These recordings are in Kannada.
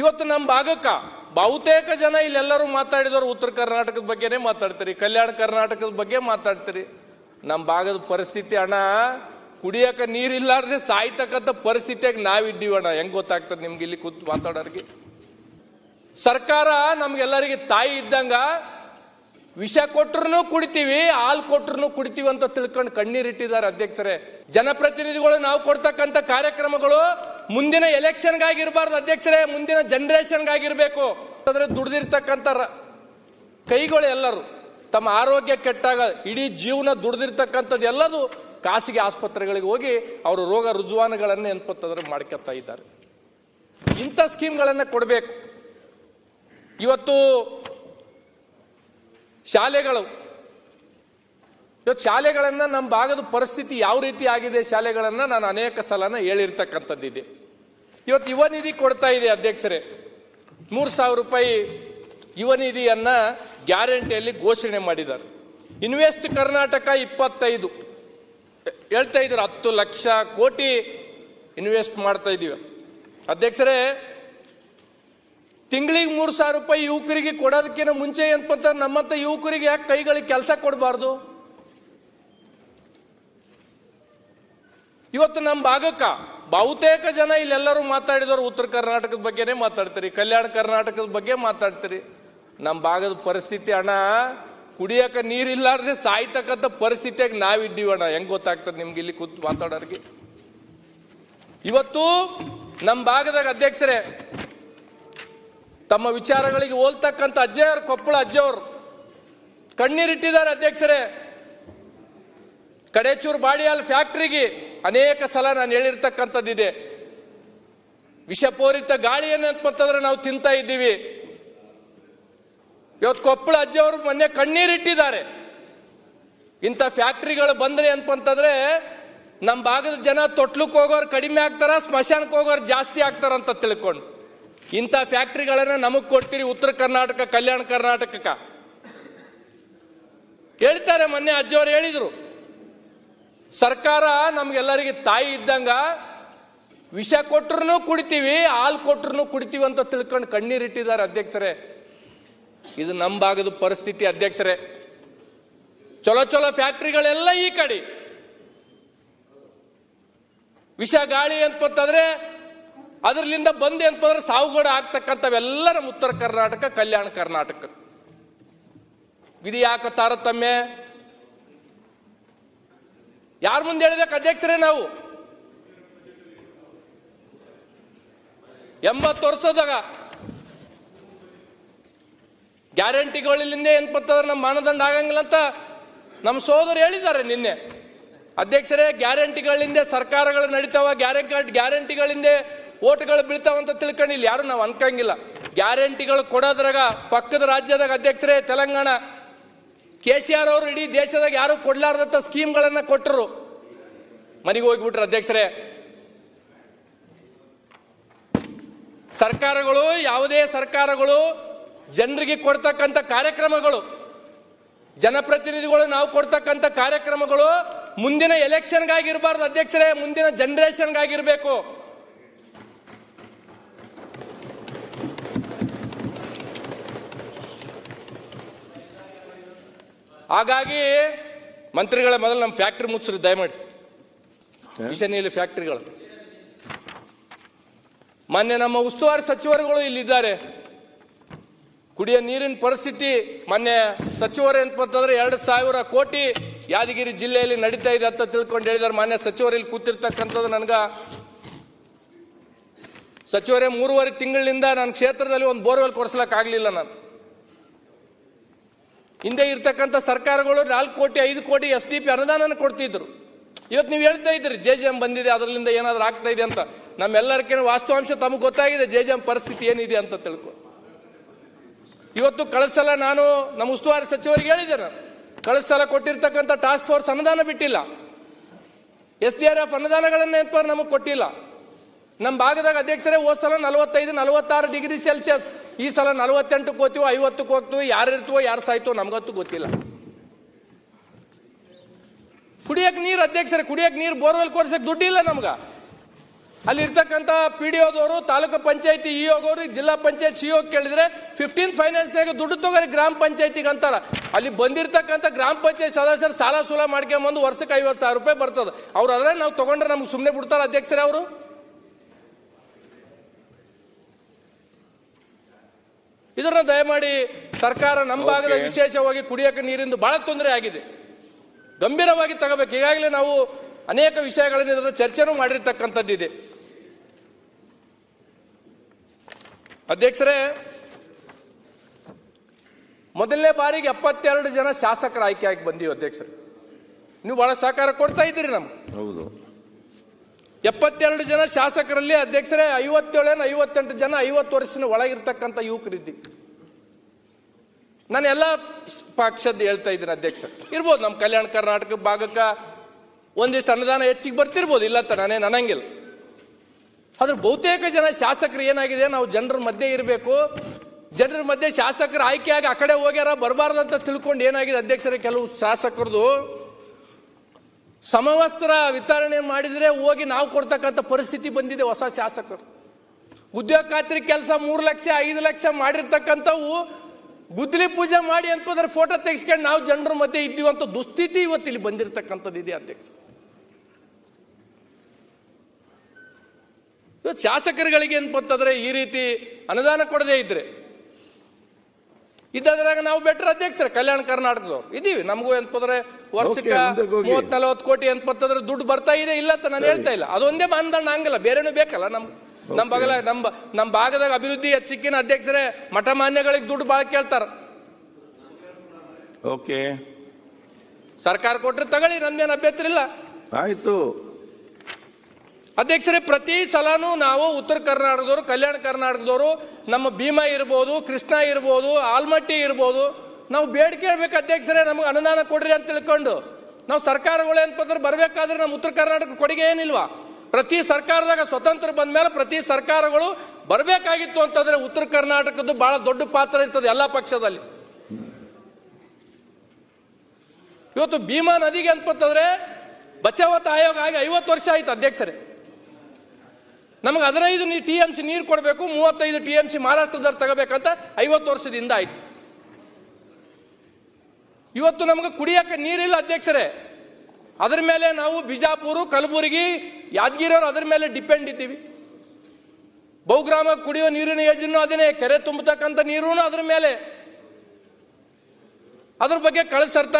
ಇವತ್ತು ನಮ್ಮ ಭಾಗಕ್ಕ ಬಹುತೇಕ ಜನ ಇಲ್ಲೆಲ್ಲರೂ ಮಾತಾಡಿದವರು ಉತ್ತರ ಕರ್ನಾಟಕದ ಬಗ್ಗೆನೇ ಮಾತಾಡ್ತೀರಿ, ಕಲ್ಯಾಣ ಕರ್ನಾಟಕದ ಬಗ್ಗೆ ಮಾತಾಡ್ತೀರಿ. ನಮ್ಮ ಭಾಗದ ಪರಿಸ್ಥಿತಿ ಅಣ್ಣ, ಕುಡಿಯಕ ನೀರಿಲ್ಲಾರ್ದೆ ಸಾಯ್ತಕ್ಕಂಥ ಪರಿಸ್ಥಿತಿಯಾಗಿ ನಾವಿದ್ದೀವಿ ಅಣ್ಣ. ಹೆಂಗ್ ಗೊತ್ತಾಗ್ತದೆ ನಿಮ್ಗೆ ಇಲ್ಲಿ ಕೂತ್ ಮಾತಾಡೋರಿಗೆ? ಸರ್ಕಾರ ನಮ್ಗೆಲ್ಲರಿಗೆ ತಾಯಿ ಇದ್ದಂಗ ವಿಷ ಕೊಟ್ರು ಕುಡಿತೀವಿ, ಹಾಲು ಕೊಟ್ರು ಕುಡಿತೀವಿ ಅಂತ ತಿಳ್ಕೊಂಡು ಕಣ್ಣೀರಿಟ್ಟಿದ್ದಾರೆ ಅಧ್ಯಕ್ಷರೇ. ಜನಪ್ರತಿನಿಧಿಗಳು ನಾವು ಕೊಡ್ತಕ್ಕಂಥ ಕಾರ್ಯಕ್ರಮಗಳು ಮುಂದಿನ ಎಲೆಕ್ಷನ್ಗಾಗಿರ್ಬಾರ್ದು ಅಧ್ಯಕ್ಷರೇ, ಮುಂದಿನ ಜನರೇಷನ್ಗಾಗಿರ್ಬೇಕು. ಅಂದ್ರೆ ದುಡ್ದಿರ್ತಕ್ಕಂಥ ರ- ಕೈಗಳು ಎಲ್ಲರೂ ತಮ್ಮ ಆರೋಗ್ಯ ಕೆಟ್ಟಾಗ ಇಡೀ ಜೀವನ ದುಡ್ದಿರ್ತಕ್ಕಂಥದ್ದು ಎಲ್ಲದು ಖಾಸಗಿ ಆಸ್ಪತ್ರೆಗಳಿಗೆ ಹೋಗಿ ಅವರು ರೋಗ ರುಜುವಾನಗಳನ್ನು ಎನ್ಪತ್ತದ್ರ ಮಾಡ್ಕೊತಾ ಇದ್ದಾರೆ. ಇಂಥ ಸ್ಕೀಮ್ಗಳನ್ನು ಕೊಡಬೇಕು. ಇವತ್ತು ಶಾಲೆಗಳು ಇವತ್ತು ಶಾಲೆಗಳನ್ನು ನಮ್ಮ ಭಾಗದ ಪರಿಸ್ಥಿತಿ ಯಾವ ರೀತಿ ಆಗಿದೆ ಶಾಲೆಗಳನ್ನು ನಾನು ಅನೇಕ ಸಲನ ಹೇಳಿರ್ತಕ್ಕಂಥದ್ದಿದೆ. ಇವತ್ತು ಯುವ ನಿಧಿ ಕೊಡ್ತಾ ಇದೆ ಅಧ್ಯಕ್ಷರೇ. ಮೂರು ಸಾವಿರ ರೂಪಾಯಿ ಯುವ ನಿಧಿಯನ್ನು ಗ್ಯಾರಂಟಿಯಲ್ಲಿ ಘೋಷಣೆ ಮಾಡಿದ್ದಾರೆ. ಇನ್ವೆಸ್ಟ್ ಕರ್ನಾಟಕ ಇಪ್ಪತ್ತೈದು. ಹೇಳ್ತಾ ಇದ್ರು ಹತ್ತು ಲಕ್ಷ ಕೋಟಿ ಇನ್ವೆಸ್ಟ್ ಮಾಡ್ತಾ ಇದ್ದೀವಿ ಅಧ್ಯಕ್ಷರೇ, ತಿಂಗಳಿಗೆ ಮೂರು ಸಾವಿರ ರೂಪಾಯಿ ಯುವಕರಿಗೆ ಕೊಡೋದಕ್ಕಿಂತ ಮುಂಚೆ ಏನಪ್ಪ ನಮ್ಮಂತ ಯುವಕರಿಗೆ ಯಾಕೆ ಕೈಗಳಿಗೆ ಕೆಲಸ ಕೊಡಬಾರ್ದು? ಇವತ್ತು ನಮ್ಮ ಭಾಗಕ್ಕ ಬಹುತೇಕ ಜನ ಇಲ್ಲೆಲ್ಲರೂ ಮಾತಾಡಿದವರು ಉತ್ತರ ಕರ್ನಾಟಕದ ಬಗ್ಗೆನೇ ಮಾತಾಡ್ತೀರಿ. ಕಲ್ಯಾಣ ಕರ್ನಾಟಕದ ಬಗ್ಗೆ ಮಾತಾಡ್ತೀರಿ. ನಮ್ಮ ಭಾಗದ ಪರಿಸ್ಥಿತಿ ಅಣ್ಣ, ಕುಡಿಯಕ ನೀರಿಲ್ಲಾರ್ದೆ ಸಾಯ್ತಕ್ಕಂಥ ಪರಿಸ್ಥಿತಿಯಾಗಿ ನಾವಿದ್ದೀವಿ ಅಣ್ಣ. ಹೆಂಗ್ ಗೊತ್ತಾಗ್ತದೆ ನಿಮ್ಗೆ ಇಲ್ಲಿ ಕೂತ್ ಮಾತಾಡೋರಿಗೆ ಇವತ್ತು ನಮ್ಮ ಭಾಗದಾಗ ಅಧ್ಯಕ್ಷರೇ, ತಮ್ಮ ವಿಚಾರಗಳಿಗೆ ಹೋಲ್ತಕ್ಕಂಥ ಅಜ್ಜೆಯವರು ಕೊಪ್ಪಳ ಅಜ್ಜವ್ರು, ಕಣ್ಣೀರಿಟ್ಟಿದ್ದಾರೆ ಅಧ್ಯಕ್ಷರೇ. ಕಡೇಚೂರು ಬಾಡಿಯಾಲ್ ಫ್ಯಾಕ್ಟ್ರಿಗೆ ಅನೇಕ ಸಲ ನಾನು ಹೇಳಿರ್ತಕ್ಕಂಥದ್ದಿದೆ. ವಿಷಪೂರಿತ ಗಾಳಿಯನ್ನು ಮತ್ತಂದ್ರೆ ನಾವು ತಿಂತಾ ಇದ್ದೀವಿ. ಇವತ್ತು ಕೊಪ್ಪಳ ಅಜ್ಜಿಯವರು ಮೊನ್ನೆ ಕಣ್ಣೀರಿಟ್ಟಿದ್ದಾರೆ. ಇಂಥ ಫ್ಯಾಕ್ಟ್ರಿಗಳು ಬಂದ್ರೆ ಅಂತಂದ್ರೆ ನಮ್ಮ ಭಾಗದ ಜನ ತೊಟ್ಲಕ್ಕೆ ಹೋಗೋರು ಕಡಿಮೆ ಆಗ್ತಾರ, ಸ್ಮಶಾನಕ್ಕೆ ಹೋಗೋರು ಜಾಸ್ತಿ ಆಗ್ತಾರ ಅಂತ ತಿಳ್ಕೊಂಡು. ಇಂಥ ಫ್ಯಾಕ್ಟ್ರಿಗಳನ್ನ ನಮಗ್ ಕೊಡ್ತೀರಿ ಉತ್ತರ ಕರ್ನಾಟಕ, ಕಲ್ಯಾಣ ಕರ್ನಾಟಕಕ್ಕ. ಹೇಳ್ತಾರೆ ಮೊನ್ನೆ ಅಜ್ಜಿಯವರು ಹೇಳಿದ್ರು. ಸರ್ಕಾರ ನಮ್ಗೆಲ್ಲರಿಗೆ ತಾಯಿ ಇದ್ದಂಗ ವಿಷ ಕೊಟ್ರು ಕುಡಿತೀವಿ, ಹಾಲು ಕೊಟ್ರು ಕುಡಿತೀವಿ ಅಂತ ತಿಳ್ಕೊಂಡು ಕಣ್ಣೀರಿಟ್ಟಿದ್ದಾರೆ ಅಧ್ಯಕ್ಷರೇ. ಇದು ನಮ್ಮ ಭಾಗದ ಪರಿಸ್ಥಿತಿ ಅಧ್ಯಕ್ಷರೇ. ಚಲೋ ಚಲೋ ಫ್ಯಾಕ್ಟ್ರಿಗಳೆಲ್ಲ ಈ ಕಡೆ. ವಿಷ ಗಾಳಿ ಅಂತಂದ್ರೆ ಅದರಲ್ಲಿಂದ ಬಂದೆ ಅಂತಂದ್ರೆ ಸಾವುಗಡ ಆಗ್ತಕ್ಕಂಥವೆಲ್ಲ ನಮ್ಮ ಉತ್ತರ ಕರ್ನಾಟಕ, ಕಲ್ಯಾಣ ಕರ್ನಾಟಕ. ವಿಧಿ ಯಾಕೆ ತಾರತಮ್ಯ? ಯಾರ ಮುಂದೆ ಹೇಳಬೇಕು ಅಧ್ಯಕ್ಷರೇ ನಾವು? ಎಂಬತ್ತು ವರ್ಷದಾಗ ಗ್ಯಾರಂಟಿಗಳಿಂದ ಏನ್ ಬರ್ತದ ನಮ್ಮ ಮಾನದಂಡ ಆಗಂಗಿಲ್ಲ ಅಂತ ನಮ್ಮ ಸೋದರು ಹೇಳಿದ್ದಾರೆ ನಿನ್ನೆ. ಅಧ್ಯಕ್ಷರೇ, ಗ್ಯಾರಂಟಿಗಳಿಂದ ಸರ್ಕಾರಗಳು ನಡೀತಾವ ಗ್ಯಾರಂಟಿ ಗ್ಯಾರಂಟಿಗಳಿಂದ ಓಟ್ಗಳು ಬೀಳ್ತಾವ ಅಂತ ತಿಳ್ಕೊಂಡು ಇಲ್ಲಿ ಯಾರು, ನಾವು ಅನ್ಕಂಗಿಲ್ಲ. ಗ್ಯಾರಂಟಿಗಳು ಕೊಡೋದ್ರಾಗ ಪಕ್ಕದ ರಾಜ್ಯದಾಗ ಅಧ್ಯಕ್ಷರೇ, ತೆಲಂಗಾಣ ಕೆ ಸಿ ಆರ್ ಅವರು ಇಡೀ ದೇಶದಾಗ ಯಾರು ಕೊಡ್ಲಾರ್ದಂತ ಸ್ಕೀಮ್ಗಳನ್ನ ಕೊಟ್ಟರು ಮನೆಗೆ ಹೋಗ್ಬಿಟ್ರು ಅಧ್ಯಕ್ಷರೇ. ಸರ್ಕಾರಗಳು, ಯಾವುದೇ ಸರ್ಕಾರಗಳು ಜನರಿಗೆ ಕೊಡ್ತಕ್ಕಂತ ಕಾರ್ಯಕ್ರಮಗಳು, ಜನಪ್ರತಿನಿಧಿಗಳು ನಾವು ಕೊಡ್ತಕ್ಕಂತ ಕಾರ್ಯಕ್ರಮಗಳು ಮುಂದಿನ ಎಲೆಕ್ಷನ್ಗಾಗಿರಬಾರ್ದು ಅಧ್ಯಕ್ಷರೇ, ಮುಂದಿನ ಜನರೇಷನ್ಗಾಗಿರ್ಬೇಕು. ಹಾಗಾಗಿ ಮಂತ್ರಿಗಳ ಮೊದಲು ನಮ್ಮ ಫ್ಯಾಕ್ಟ್ರಿ ಮುಚ್ಚ್ರಿ ದಯಮಾಡಿ. ಈಶಾನ್ಯಲ್ಲಿ ಫ್ಯಾಕ್ಟ್ರಿಗಳು. ಮೊನ್ನೆ ನಮ್ಮ ಉಸ್ತುವಾರಿ ಸಚಿವರುಗಳು ಇಲ್ಲಿದ್ದಾರೆ. ಕುಡಿಯೋ ನೀರಿನ ಪರಿಸ್ಥಿತಿ ಮೊನ್ನೆ ಸಚಿವರು ಅಂತಂದ್ರೆ ಎರಡು ಸಾವಿರ ಕೋಟಿ ಯಾದಗಿರಿ ಜಿಲ್ಲೆಯಲ್ಲಿ ನಡೀತಾ ಇದೆ ಅಂತ ತಿಳ್ಕೊಂಡು ಹೇಳಿದಾರೆ ಮಾನ್ಯ ಸಚಿವರು ಇಲ್ಲಿ ಕೂತಿರ್ತಕ್ಕಂಥದ್ದು ನನ್ಗ ಸಚಿವರೇ ಮೂರುವರೆ ತಿಂಗಳಿಂದ ನನ್ನ ಕ್ಷೇತ್ರದಲ್ಲಿ ಒಂದು ಬೋರ್ವೆಲ್ ಕೊಡಿಸ್ಲಕ್ ಆಗ್ಲಿಲ್ಲ ನಾನು. ಹಿಂದೆ ಇರ್ತಕ್ಕಂಥ ಸರ್ಕಾರಗಳು ನಾಲ್ಕು ಕೋಟಿ, ಐದು ಕೋಟಿ ಎಸ್ ಡಿ ಪಿ ಅನುದಾನನ ಕೊಡ್ತಿದ್ರು. ಇವತ್ತು ನೀವು ಹೇಳ್ತಾ ಇದ್ರಿ ಜೆ ಜೆ ಎಂ ಬಂದಿದೆ ಅದರಿಂದ ಏನಾದರೂ ಆಗ್ತಾ ಇದೆ ಅಂತ. ನಮ್ಮೆಲ್ಲರಿಗೇನು ವಾಸ್ತವಾಂಶ ತಮಗೆ ಗೊತ್ತಾಗಿದೆ, ಜೆ ಜೆ ಎಂ ಪರಿಸ್ಥಿತಿ ಏನಿದೆ ಅಂತ ತಿಳ್ಕೊ. ಇವತ್ತು ಕಳಿಸಲ ಸಲ ನಾನು ನಮ್ಮ ಉಸ್ತುವಾರಿ ಸಚಿವರಿಗೆ ಹೇಳಿದೆ ನಾನು. ಕಳಿಸಲ ಸಲ ಕೊಟ್ಟಿರ್ತಕ್ಕಂಥ ಟಾಸ್ಕ್ ಫೋರ್ಸ್ ಅನುದಾನ ಬಿಟ್ಟಿಲ್ಲ. ಎಸ್ ಡಿ ಆರ್ ಎಫ್ ಅನುದಾನಗಳನ್ನ ನಮಗೆ ಕೊಟ್ಟಿಲ್ಲ. ನಮ್ಮ ಭಾಗದಾಗ ಅಧ್ಯಕ್ಷರೇ, ಹೋದ ಸಲ ನಲವತ್ತೈದು, ನಲವತ್ತಾರು ಡಿಗ್ರಿ ಸೆಲ್ಸಿಯಸ್ ಈ ಸಲ ನಲವತ್ತೆಂಟಕ್ಕೆ ಹೋಗ್ತೀವೋ ಐವತ್ತಕ್ಕೆ ಹೋಗ್ತೀವಿ, ಯಾರು ಇರ್ತೀವೋ, ಯಾರು ಸಾಯ್ತೋ ನಮಗಂತೂ ಗೊತ್ತಿಲ್ಲ. ಕುಡಿಯಕ್ಕೆ ನೀರು ಅಧ್ಯಕ್ಷರೇ ಕುಡಿಯಕ್ಕೆ ನೀರು ಬೋರ್ವೆಲ್ ಕೊರ್ಸಕ್ಕೆ ದುಡ್ಡಿಲ್ಲ ನಮ್ಗ. ಅಲ್ಲಿ ಇರ್ತಕ್ಕಂಥ ಪಿ ಡಿ ಓದವರು ತಾಲೂಕು ಪಂಚಾಯತಿ ಇ ಹೋಗೋರು ಜಿಲ್ಲಾ ಪಂಚಾಯತ್ ಸಿ ಕೇಳಿದ್ರೆ ಫಿಫ್ಟೀನ್ ಫೈನಾನ್ಸ್ನಾಗ ದುಡ್ಡು ತಗೋರಿ ಗ್ರಾಮ ಪಂಚಾಯತಿಗೆ ಅಂತಾರ. ಅಲ್ಲಿ ಬಂದಿರತಕ್ಕಂಥ ಗ್ರಾಮ ಪಂಚಾಯತ್ ಸದಸ್ಯರು ಸಾಲ ಸೂಲ ಮಾಡ್ಕೊಂಬಂದು ವರ್ಷಕ್ಕೆ ಐವತ್ತು ಸಾವಿರ ರೂಪಾಯಿ ಬರ್ತದೆ. ಅವ್ರು ಅದ್ರೆ ನಾವು ತಗೊಂಡ್ರೆ ನಮ್ಗೆ ಸುಮ್ಮನೆ ಬಿಡ್ತಾರ ಅಧ್ಯಕ್ಷರೇ ಅವರು. ಇದನ್ನ ದಯಮಾಡಿ ಸರ್ಕಾರ ನಮ್ಮ ಭಾಗದ ವಿಶೇಷವಾಗಿ ಕುಡಿಯಕ್ಕೆ ನೀರಿಂದು ಬಹಳ ತೊಂದರೆ ಆಗಿದೆ. ಗಂಭೀರವಾಗಿ ತಗೋಬೇಕು. ಈಗಾಗಲೇ ನಾವು ಅನೇಕ ವಿಷಯಗಳನ್ನು ಇದರ ಚರ್ಚೆನೂ ಮಾಡಿರ್ತಕ್ಕಂಥದ್ದಿದೆ. ಅಧ್ಯಕ್ಷರೇ ಮೊದಲನೇ ಬಾರಿಗೆ ಎಪ್ಪತ್ತೆರಡು ಜನ ಶಾಸಕರ ಆಯ್ಕೆ ಆಗಿ ಬಂದೀವಿ ಅಧ್ಯಕ್ಷರು. ನೀವು ಬಹಳ ಸಹಕಾರ ಕೊಡ್ತಾ ಇದ್ದೀರಿ ನಮ್ಗೆ. ಹೌದು. ಎಪ್ಪತ್ತೆರಡು ಜನ ಶಾಸಕರಲ್ಲಿ ಅಧ್ಯಕ್ಷರೇ ಐವತ್ತೇಳೇನು ಐವತ್ತೆಂಟು ಜನ ಐವತ್ತು ವರ್ಷದ ಒಳಗಿರ್ತಕ್ಕಂಥ ಯುವಕರಿದ್ದೀವಿ ನಾನು ಎಲ್ಲ ಪಕ್ಷದ ಹೇಳ್ತಾ ಇದ್ದೀನಿ ಅಧ್ಯಕ್ಷ ಇರ್ಬೋದು, ನಮ್ಮ ಕಲ್ಯಾಣ ಕರ್ನಾಟಕ ಭಾಗಕ್ಕೆ ಒಂದಿಷ್ಟು ಅನುದಾನ ಹೆಚ್ಚಿಗೆ ಬರ್ತಿರ್ಬೋದು, ಇಲ್ಲ ಅಂತ ನಾನೇ ನನಂಗಿಲ್ಲ ಆದ್ರೆ ಬಹುತೇಕ ಜನ ಶಾಸಕರು ಏನಾಗಿದೆ, ನಾವು ಜನರ ಮಧ್ಯೆ ಇರಬೇಕು. ಜನರ ಮಧ್ಯೆ ಶಾಸಕರು ಆಯ್ಕೆಯಾಗಿ ಆ ಕಡೆ ಹೋಗ್ಯಾರ ಅಂತ ತಿಳ್ಕೊಂಡು ಏನಾಗಿದೆ ಅಧ್ಯಕ್ಷರ, ಕೆಲವು ಶಾಸಕರದು ಸಮವಸ್ತ್ರ ವಿತರಣೆ ಮಾಡಿದರೆ ಹೋಗಿ ನಾವು ಕೊಡ್ತಕ್ಕಂಥ ಪರಿಸ್ಥಿತಿ ಬಂದಿದೆ ಹೊಸ ಶಾಸಕರು. ಉದ್ಯೋಗ ಖಾತ್ರಿ ಕೆಲಸ ಮೂರು ಲಕ್ಷ, ಐದು ಲಕ್ಷ ಮಾಡಿರ್ತಕ್ಕಂಥವು ಗುದ್ದಲಿ ಪೂಜೆ ಮಾಡಿ ಅಂತಂದ್ರೆ ಫೋಟೋ ತೆಗೆಸ್ಕೊಂಡು ನಾವು ಜನರ ಮಧ್ಯೆ ಇದ್ದೀವಂತ ದುಸ್ಥಿತಿ ಇವತ್ತು ಇಲ್ಲಿ ಬಂದಿರತಕ್ಕಂಥದ್ದು ಇದೆ ಅಧ್ಯಕ್ಷ. ಇವತ್ತು ಶಾಸಕರುಗಳಿಗೆ ಏನ್ಪಂತಂದ್ರೆ ಈ ರೀತಿ ಅನುದಾನ ಕೊಡದೇ ಇದ್ರೆ ಇದ್ದದ್ರಾಗ ನಾವು ಬೆಟ್ರ್ ಅಧ್ಯಕ್ಷರ ಕಲ್ಯಾಣ ಕರ್ನಾಟಕದವ್ರು. ಇದೀವಿ. ನಮಗೂ ಏನ್ಪಂದ್ರೆ ವರ್ಷಕ್ಕೆ. ಮೂವತ್ ನಲವತ್ತು ಕೋಟಿ ಏನ್ಪಂತಂದ್ರೆ ದುಡ್ಡು ಬರ್ತಾ ಇದೆ ಇಲ್ಲ ಅಂತ ನಾನು ಹೇಳ್ತಾ ಇಲ್ಲ. ಅದೊಂದೇ ಮಾನದಂಡ ಹಂಗಲ್ಲ. ಬೇರೆನೂ ಬೇಕಲ್ಲ. ನಮ್ ನಮ್ ಬಗಲ ನಮ್ ನಮ್ ಭಾಗದಾಗ ಅಭಿವೃದ್ಧಿ ಹೆಚ್ಚಿಕ್ಕಿನ ಅಧ್ಯಕ್ಷರೇ ಮಠ ಮಾನ್ಯಗಳಿಗೆ ದುಡ್ಡು ಭಾಳ ಕೇಳ್ತಾರ. ಓಕೆ. ಸರ್ಕಾರ ಕೊಟ್ರೆ ತಗೊಳ್ಳಿ ನಮ್ದೇನು ಅಭ್ಯಂತರ ಇಲ್ಲ ಆಯ್ತು. ಅಧ್ಯಕ್ಷರೇ, ಪ್ರತಿ ಸಲನೂ ನಾವು ಉತ್ತರ ಕರ್ನಾಟಕದವರು, ಕಲ್ಯಾಣ ಕರ್ನಾಟಕದವರು, ನಮ್ಮ ಭೀಮಾ ಇರ್ಬೋದು, ಕೃಷ್ಣ ಇರ್ಬೋದು, ಆಲ್ಮಟ್ಟಿ ಇರ್ಬೋದು, ನಾವು ಬೇಡಿಕೆ ಹೇಳ್ಬೇಕು ಅಧ್ಯಕ್ಷರೇ, ನಮಗೆ ಅನುದಾನ ಕೊಡ್ರಿ ಅಂತ ತಿಳ್ಕೊಂಡು. ನಾವು ಸರ್ಕಾರಗಳು ಏನಪ್ಪಂದ್ರೆ ಬರಬೇಕಾದ್ರೆ ನಮ್ಮ ಉತ್ತರ ಕರ್ನಾಟಕ ಕೊಡುಗೆ ಏನಿಲ್ವಾ? ಪ್ರತಿ ಸರ್ಕಾರದಾಗ ಸ್ವತಂತ್ರ ಬಂದ ಮೇಲೆ ಪ್ರತಿ ಸರ್ಕಾರಗಳು ಬರಬೇಕಾಗಿತ್ತು ಅಂತಂದ್ರೆ ಉತ್ತರ ಕರ್ನಾಟಕದ್ದು ಬಹಳ ದೊಡ್ಡ ಪಾತ್ರ ಇರ್ತದೆ ಎಲ್ಲ ಪಕ್ಷದಲ್ಲಿ. ಇವತ್ತು ಭೀಮಾ ನದಿಗೆ ಅಂತಂದ್ರೆ ಬಚಾವತ್ ಆಯೋಗ ಆಗಿ ಐವತ್ತು ವರ್ಷ ಆಯ್ತು ಅಧ್ಯಕ್ಷರೇ. ನಮಗೆ ಹದಿನೈದು ಟಿ ಎಂ ಸಿ ನೀರು ಕೊಡಬೇಕು, ಮೂವತ್ತೈದು ಟಿ ಎಂ ಸಿ ಮಹಾರಾಷ್ಟ್ರದವ್ರು ತಗೋಬೇಕಂತ ಐವತ್ತು ವರ್ಷದಿಂದ ಆಯ್ತು. ಇವತ್ತು ನಮಗೆ ಕುಡಿಯಕ್ಕೆ ನೀರಿಲ್ಲ ಅಧ್ಯಕ್ಷರೇ. ಅದ್ರ ಮೇಲೆ ನಾವು ಬಿಜಾಪುರ, ಕಲಬುರಗಿ, ಯಾದಗಿರಿಯವರು ಅದ್ರ ಮೇಲೆ ಡಿಪೆಂಡ್ ಇದ್ದೀವಿ. ಬಹುಗ್ರಾಮ ಕುಡಿಯೋ ನೀರಿನ ಯೋಜನೆ ಅದನ್ನೇ ಕೆರೆ ತುಂಬತಕ್ಕಂಥ ನೀರು ಅದ್ರ ಮೇಲೆ. ಅದ್ರ ಬಗ್ಗೆ ಕಳಿಸರ್ತ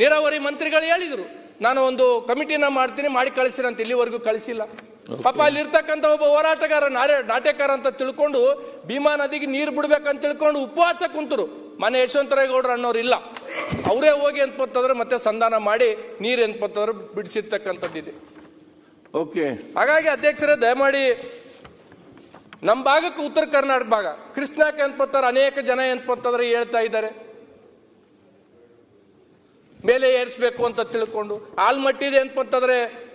ನೀರಾವರಿ ಮಂತ್ರಿಗಳು ಹೇಳಿದರು. ನಾನು ಒಂದು ಕಮಿಟಿನ ಮಾಡ್ತೀನಿ, ಮಾಡಿ ಕಳಿಸಿರಂತ ಇಲ್ಲಿವರೆಗೂ ಕಳಿಸಿಲ್ಲ. ಪಾಪ ಅಲ್ಲಿರ್ತಕ್ಕಂಥ ಒಬ್ಬ ಹೋರಾಟಗಾರ ನಾರೇ ನಾಟ್ಯಕಾರ ಅಂತ ತಿಳ್ಕೊಂಡು ಭೀಮಾ ನದಿಗೆ ನೀರು ಬಿಡ್ಬೇಕಂತ ತಿಳ್ಕೊಂಡು ಉಪವಾಸ ಕುಂತರು. ಮನೆ ಯಶವಂತರೇಗೌಡರು ಅನ್ನೋರು ಇಲ್ಲ. ಅವರೇ ಹೋಗಿ ಅನ್ಪತ್ತಂದ್ರೆ ಮತ್ತೆ ಸಂಧಾನ ಮಾಡಿ ನೀರು ಅನ್ಪತ್ತಂದ್ರೆ ಬಿಡಿಸಿರ್ತಕ್ಕಂಥದ್ದಿದೆ ಓಕೆ ಹಾಗಾಗಿ ಅಧ್ಯಕ್ಷರೇ ದಯಮಾಡಿ ನಮ್ಮ ಭಾಗಕ್ಕೆ ಉತ್ತರ ಕರ್ನಾಟಕ ಭಾಗ. ಕೃಷ್ಣಕ್ಕೆ ಅನ್ಪತ್ತಾರೆ ಅನೇಕ ಜನ ಅನ್ಪತ್ತಂದ್ರೆ ಹೇಳ್ತಾ ಇದ್ದಾರೆ. ಮೇಲೆ ಏರಿಸ್ಬೇಕು ಅಂತ ತಿಳ್ಕೊಂಡು ಆಲ್ಮಟ್ಟಿದೆ ಅನ್ಪತ್ತಂದ್ರೆ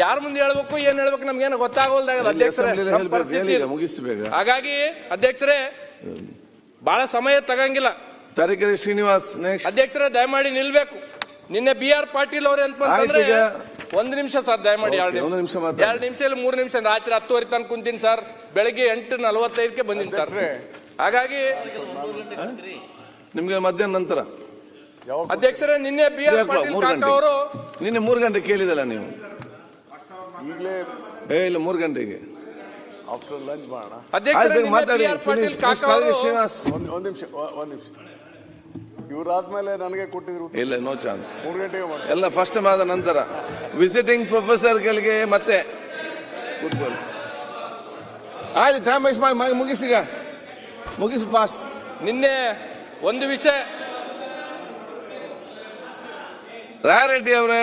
ಯಾರ ಮುಂದೆ ಹೇಳ್ಬೇಕು ಏನ್ ಹೇಳ್ಬೇಕು ನಮ್ಗೇನು ಗೊತ್ತಾಗೋಲ್ದಾಗ ಅಧ್ಯಕ್ಷರೇ. ಮುಗಿಸ್ಬೇಕ ಹಾಗಾಗಿ ಅಧ್ಯಕ್ಷರೇ ಬಹಳ ಸಮಯ ತಗಂಗಿಲ್ಲ. ತರೀಕೆರೆ ಶ್ರೀನಿವಾಸ್ ಅಧ್ಯಕ್ಷರೇ ದಯಮಾಡಿ ನಿಲ್ಬೇಕು. ನಿನ್ನೆ ಬಿ ಆರ್ ಪಾಟೀಲ್ ಅವ್ರ ಒಂದ್ ನಿಮಿಷ ಸರ್ ದಯಮಾಡಿ ಎರಡು ನಿಮಿಷ. ಎರಡು ನಿಮಿಷ ಇಲ್ಲ ಮೂರು ನಿಮಿಷ. ರಾತ್ರಿ ಹತ್ತುವರೆ ತನಕ ಕುಂತೀನಿ ಸರ್. ಬೆಳಗ್ಗೆ ಎಂಟು ನಲವತ್ತೈದಕ್ಕೆ ಬಂದಿನಿ ಸರ್. ಹಾಗಾಗಿ ನಿಮ್ಗೆ ಮಧ್ಯಾಹ್ನ ನಂತರ. ಅಧ್ಯಕ್ಷರೇ ನಿನ್ನೆ ಬಿ ಆರ್ ಪಾಟೀಲ್ ಅವರು ನಿನ್ನೆ ಮೂರು ಗಂಟೆ ಕೇಳಿದಲ್ಲ ನೀವು? ಈಗಲೇ ಏ ಇಲ್ಲ ಮೂರು ಗಂಟೆಗೆ ಆಫ್ಟರ್ ಲಂಚ್ ಮಾಡೋಣ. ಅಧ್ಯಕ್ಷರೇ ಆಯ್ತು ಮಾತಾಡಿ ಶ್ರೀನಿವಾಸ್. ಒಂದ್ ಒಂದ್ ನಿಮಿಷ ಒಂದ್ ನಿಮಿಷ. ಇವರಾದ್ಮೇಲೆ ನನಗೆ ಕೊಟ್ಟಿದ್ರು. ಇಲ್ಲ ನೋ ಚಾನ್ಸ್ ಮೂರು ಗಂಟೆಗೆ ಮಾಡಿ ಎಲ್ಲ ಫಸ್ಟ್ ಆದ ನಂತರ. ವಿಸಿಟಿಂಗ್ ಪ್ರೊಫೆಸರ್ಗಳಿಗೆ ಮತ್ತೆ ಕೂತ್ಕೊಳ್ಳಿ ಆಯ್ತು ಟೈಮ್ ವೇಸ್ಟ್ ಮಾಡಿ ಮಾಡಿ ಮುಗಿಸಿಗ ಮುಗಿಸಿ ಫಾಸ್ಟ್ ನಿನ್ನೆ ಒಂದು ವಿಷಯ ರಾಯರೆಡ್ಡಿ ಅವರೇ